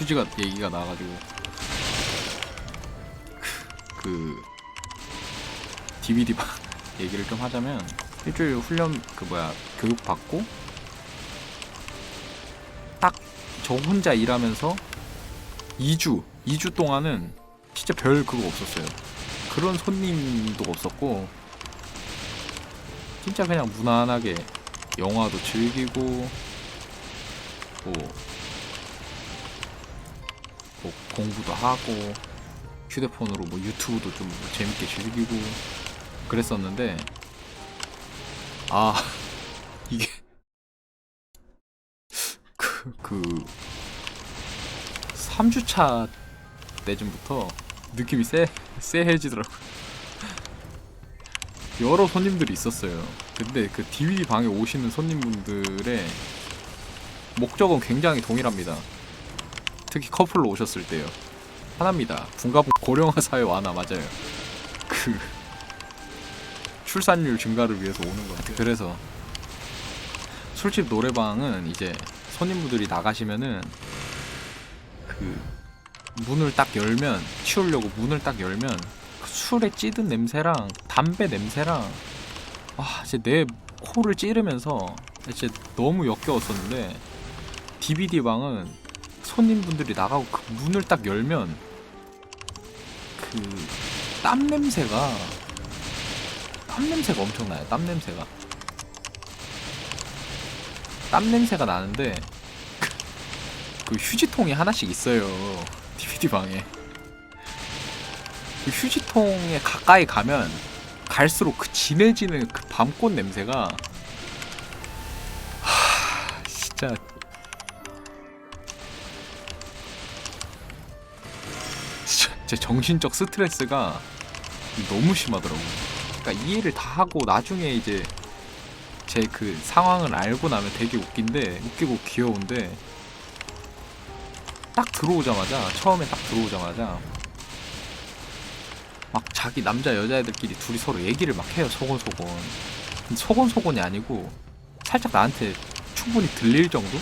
휴지가 얘기가 나와가지고 그, 그 DVD 방 얘기를 좀 하자면 일주일 훈련 그 뭐야 교육 받고 딱 저 혼자 일하면서 2주 2주 동안은 진짜 별 그거 없었어요. 그런 손님도 없었고 진짜 그냥 무난하게 영화도 즐기고 뭐, 뭐 공부도 하고 휴대폰으로 뭐 유튜브도 좀 재밌게 즐기고 그랬었는데 아 이게 그, 그 3주차 때쯤부터 느낌이 쎄, 쎄해지더라고요. 여러 손님들이 있었어요. 근데 그 DVD 방에 오시는 손님분들의 목적은 굉장히 동일합니다. 특히 커플로 오셨을 때요. 하나입니다. 분가부 고령화 사회 완화 맞아요. 그 출산율 증가를 위해서 오는 것 같아요. 그래서 술집 노래방은 이제 손님분들이 나가시면은 그 문을 딱 열면 치우려고 문을 딱 열면 그 술에 찌든 냄새랑 담배 냄새랑 와 진짜 내 코를 찌르면서 진짜 너무 역겨웠었는데 DVD 방은 손님분들이 나가고 그 문을 딱 열면 그 땀 냄새가 땀 냄새가 엄청나요 땀 냄새가 땀 냄새가 나는데 그 휴지통이 하나씩 있어요. DVD 방에. 그 휴지통에 가까이 가면 갈수록 그 진해지는 그 밤꽃 냄새가 제 정신적 스트레스가 너무 심하더라고요. 그러니까 이해를 다 하고 나중에 이제 제 그 상황을 알고 나면 되게 웃긴데 웃기고 귀여운데 딱 들어오자마자 처음에 딱 들어오자마자 막 자기 남자 여자애들끼리 둘이 서로 얘기를 막 해요 소곤소곤 소곤소곤이 아니고 살짝 나한테 충분히 들릴 정도?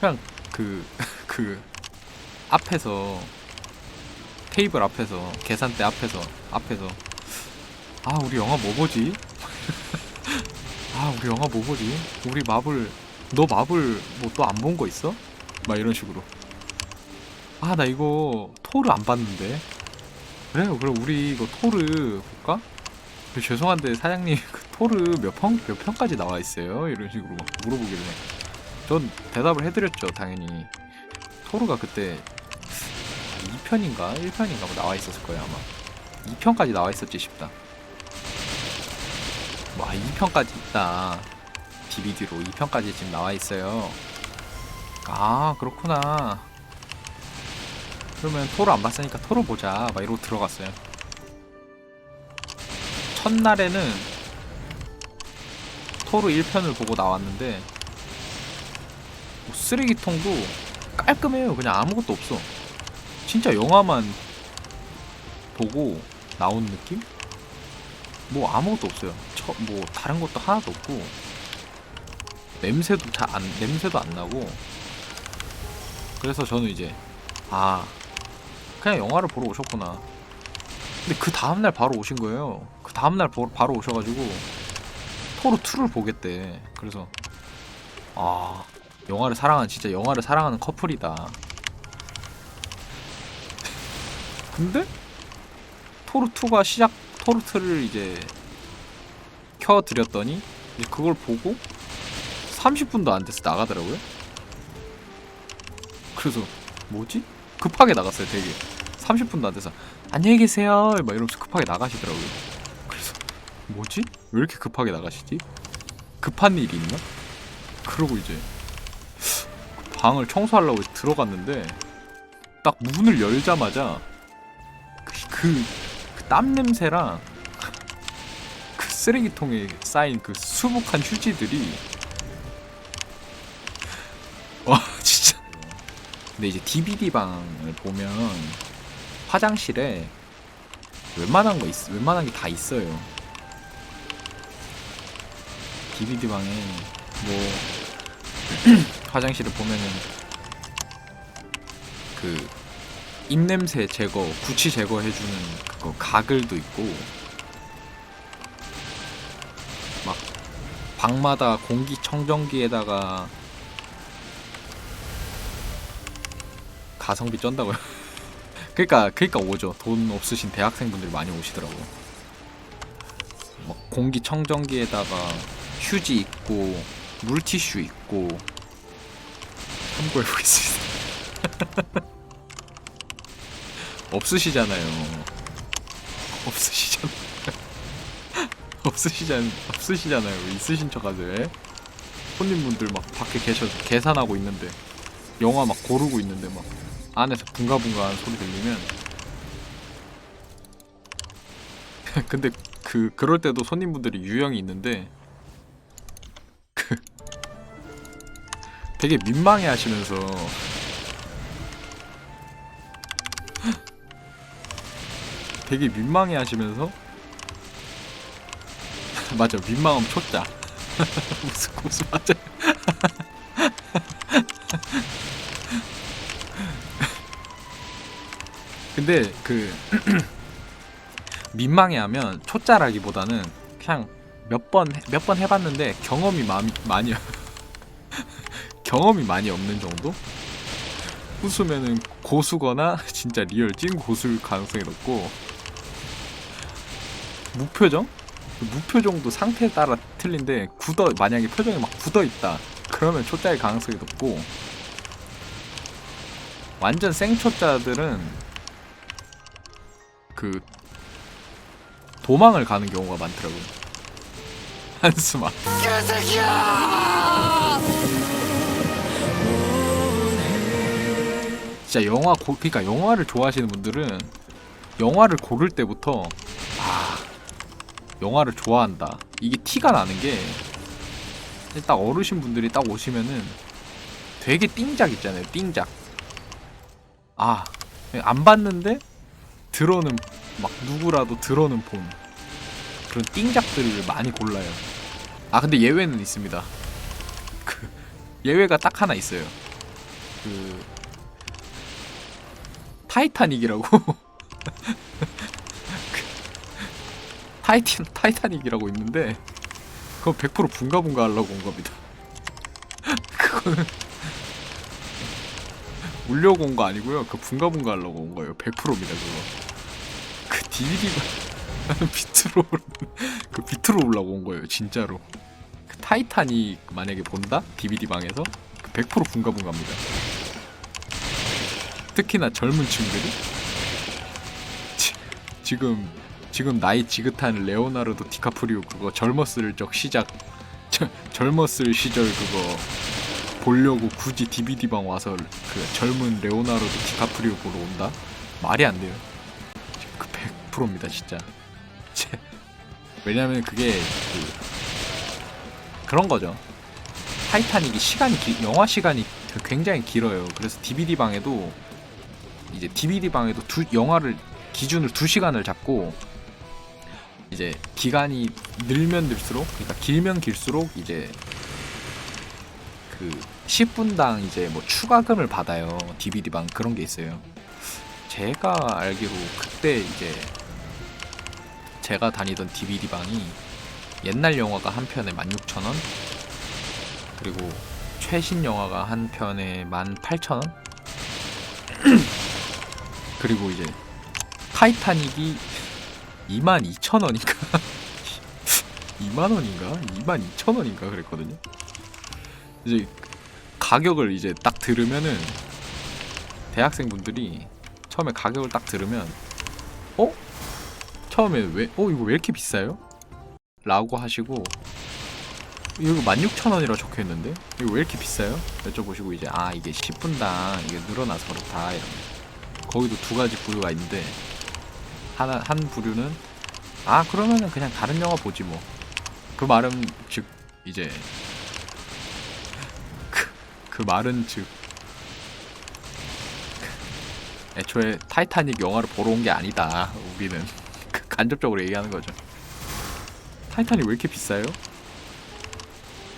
그냥 그 그 앞에서 테이블 앞에서 계산대 앞에서 앞에서 아 우리 영화 뭐 보지? 아 우리 영화 뭐 보지? 우리 마블 너 마블 뭐 또 안 본 거 있어? 막 이런 식으로 아 나 이거 토르 안 봤는데 그래요 그럼 우리 이거 토르 볼까? 그 죄송한데 사장님 그 토르 몇 편, 몇 편까지 나와 있어요? 이런 식으로 막 물어보길래 전 대답을 해드렸죠 당연히 토르가 그때 2편인가? 1편인가 뭐 나와 있었을 거예요 아마. 2편까지 나와 있었지 싶다. 와 2편까지 있다. DVD로 2편까지 지금 나와 있어요. 아 그렇구나. 그러면 토로 안 봤으니까 토로 보자. 막 이러고 들어갔어요. 첫날에는 토로 1편을 보고 나왔는데 뭐 쓰레기통도 깔끔해요. 그냥 아무것도 없어 진짜 영화만 보고 나온 느낌? 뭐 아무것도 없어요 처, 뭐 다른 것도 하나도 없고 냄새도 잘 안 냄새도 안 나고 그래서 저는 이제 아 그냥 영화를 보러 오셨구나. 근데 그 다음 날 바로 오신 거예요. 그 다음날 보- 바로 오셔가지고 토로 2를 보겠대. 그래서 아 영화를 사랑하는 진짜 영화를 사랑하는 커플이다. 근데 토르 2가 시작 토르 2를 이제 켜 드렸더니 이제 그걸 보고 30분도 안 돼서 나가더라고요. 그래서 뭐지? 급하게 나갔어요 되게 30분도 안 돼서 안녕히 계세요 막 이러면서 급하게 나가시더라고요 그래서 뭐지? 왜 이렇게 급하게 나가시지? 급한 일이 있나? 그러고 이제 방을 청소하려고 들어갔는데 딱 문을 열자마자 그 땀 냄새랑 그 쓰레기통에 쌓인 그 수북한 휴지들이 와 진짜 근데 이제 DVD 방을 보면 화장실에 웬만한 거 있, 웬만한 게 다 있어요. DVD 방에 뭐 화장실을 보면은 그 입냄새 제거, 구취 제거해주는 그거 가글도 있고 막 방마다 공기청정기에다가 가성비 쩐다고요. 그러니까 그러니까 오죠. 돈 없으신 대학생분들이 많이 오시더라고. 막 공기청정기에다가 휴지 있고 물티슈 있고 참고해 보겠습니다. 없으시잖아요. 없으시잖아요. 없으시잖 없으시잖아요. 있으신 척하세요. 예? 손님분들 막 밖에 계셔 계산하고 있는데 영화 막 고르고 있는데 막 안에서 붕가붕가한 소리 들리면 근데 그 그럴 때도 손님분들이 유형이 있는데 그 되게 민망해 하시면서 되게 민망해 하시면서? 맞아 민망함 초짜 무슨 무슨 맞아. 근데 그 민망해하면 초짜라기보다는 그냥 몇 번 몇 번 해봤는데 경험이 많이 많이 경험이 많이 없는 정도? 웃으면은 고수거나 진짜 리얼 찐 고수일 가능성이 높고 무표정? 무표정도 상태에 따라 틀린데 굳어 만약에 표정이 막 굳어 있다. 그러면 초짜일 가능성이 높고. 완전 생초짜들은 그 도망을 가는 경우가 많더라고요. 한숨아 진짜 영화 고, 그러니까 영화를 좋아하시는 분들은 영화를 고를 때부터 아 영화를 좋아한다. 이게 티가 나는 게 딱 어르신 분들이 딱 오시면은 되게 띵작 있잖아요 띵작. 아 안 봤는데 들어는 막 누구라도 들어는 본 그런 띵작들을 많이 골라요. 아 근데 예외는 있습니다. 그 예외가 딱 하나 있어요. 그 타이타닉이라고 그 타이탄 타이타닉이라고 있는데 그거 100% 분가분가 하려고 온 겁니다. 그거는 울려고 온 거 아니고요. 그 분가분가 하려고 온 거예요. 100%입니다 그거. 그 DVD가 비트로 그 비트로 올라고 온 거예요. 진짜로. 그 타이타닉 만약에 본다 DVD 방에서 그100% 분가분가입니다. 특히나 젊은 지, 지금 지금 나이 지긋한 레오나르도 디카프리오 그거 젊었을 적 시작. 저, 젊었을 시절 그거 보려고 굳이 DVD 방 와서 그 젊은 레오나르도 디카프리오 보러 온다? 말이 안 돼요. 그 100%입니다 진짜. 제, 왜냐면 그게 그 그런 거죠. 타이타닉이 시간이 기, 영화 시간이 굉장히 길어요. 그래서 DVD 방에도 이제 DVD 방에도 두 영화를 기준을 2시간을 잡고 이제 기간이 늘면 늘수록 그러니까 길면 길수록 이제 그 10분당 이제 뭐 추가금을 받아요. DVD 방 그런 게 있어요. 제가 알기로 그때 이제 제가 다니던 DVD 방이 옛날 영화가 한 편에 16,000원 그리고 최신 영화가 한 편에 18,000원 그리고 이제 타이타닉이 22,000원인가? 2만원인가? 22,000원인가 그랬거든요. 이제 가격을 이제 딱 들으면은 대학생분들이 처음에 가격을 딱 들으면 어? 처음에 왜, 어, 이거 왜 이렇게 비싸요? 라고 하시고 이거 16,000원이라 적혀 있는데 이거 왜 이렇게 비싸요? 여쭤보시고 이제 아 이게 10분당 이게 늘어나서 그렇다 이러면 거기도 두 가지 부류가 있는데 하나 한 부류는 아 그러면은 그냥 다른 영화 보지 뭐. 그 말은 즉 이제 그, 그 말은 즉 애초에 타이타닉 영화를 보러 온 게 아니다 우리는. 그 간접적으로 얘기하는 거죠. 타이타닉 왜 이렇게 비싸요?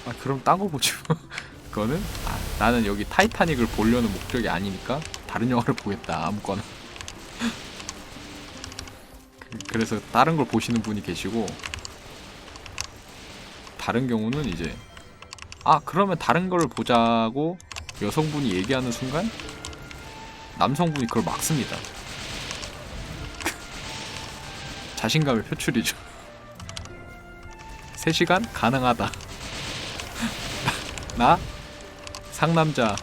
아 그럼 딴 거 보지 뭐. 그거는 아, 나는 여기 타이타닉을 보려는 목적이 아니니까 다른 영화를 보겠다 아무거나 그- 그래서 다른 걸 보시는 분이 계시고 다른 경우는 이제 아 그러면 다른 걸 보자고 여성분이 얘기하는 순간 남성분이 그걸 막습니다. 자신감의 표출이죠. 3시간? 가능하다. 나? 상남자.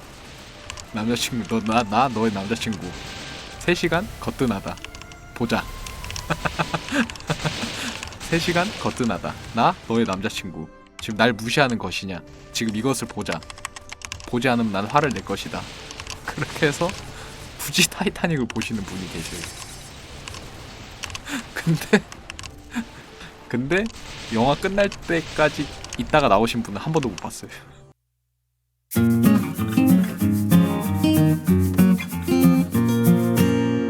남자친구. 너 나 나 너의 남자친구. 3시간? 거뜬하다. 보자 3시간 거뜬하다. 나 너의 남자친구. 지금 날 무시하는 것이냐? 지금 이것을 보자. 보지 않으면 난 화를 낼 것이다. 그렇게 해서 굳이 타이타닉을 보시는 분이 계셔요. 근데 근데 영화 끝날 때까지 있다가 나오신 분은 한 번도 못 봤어요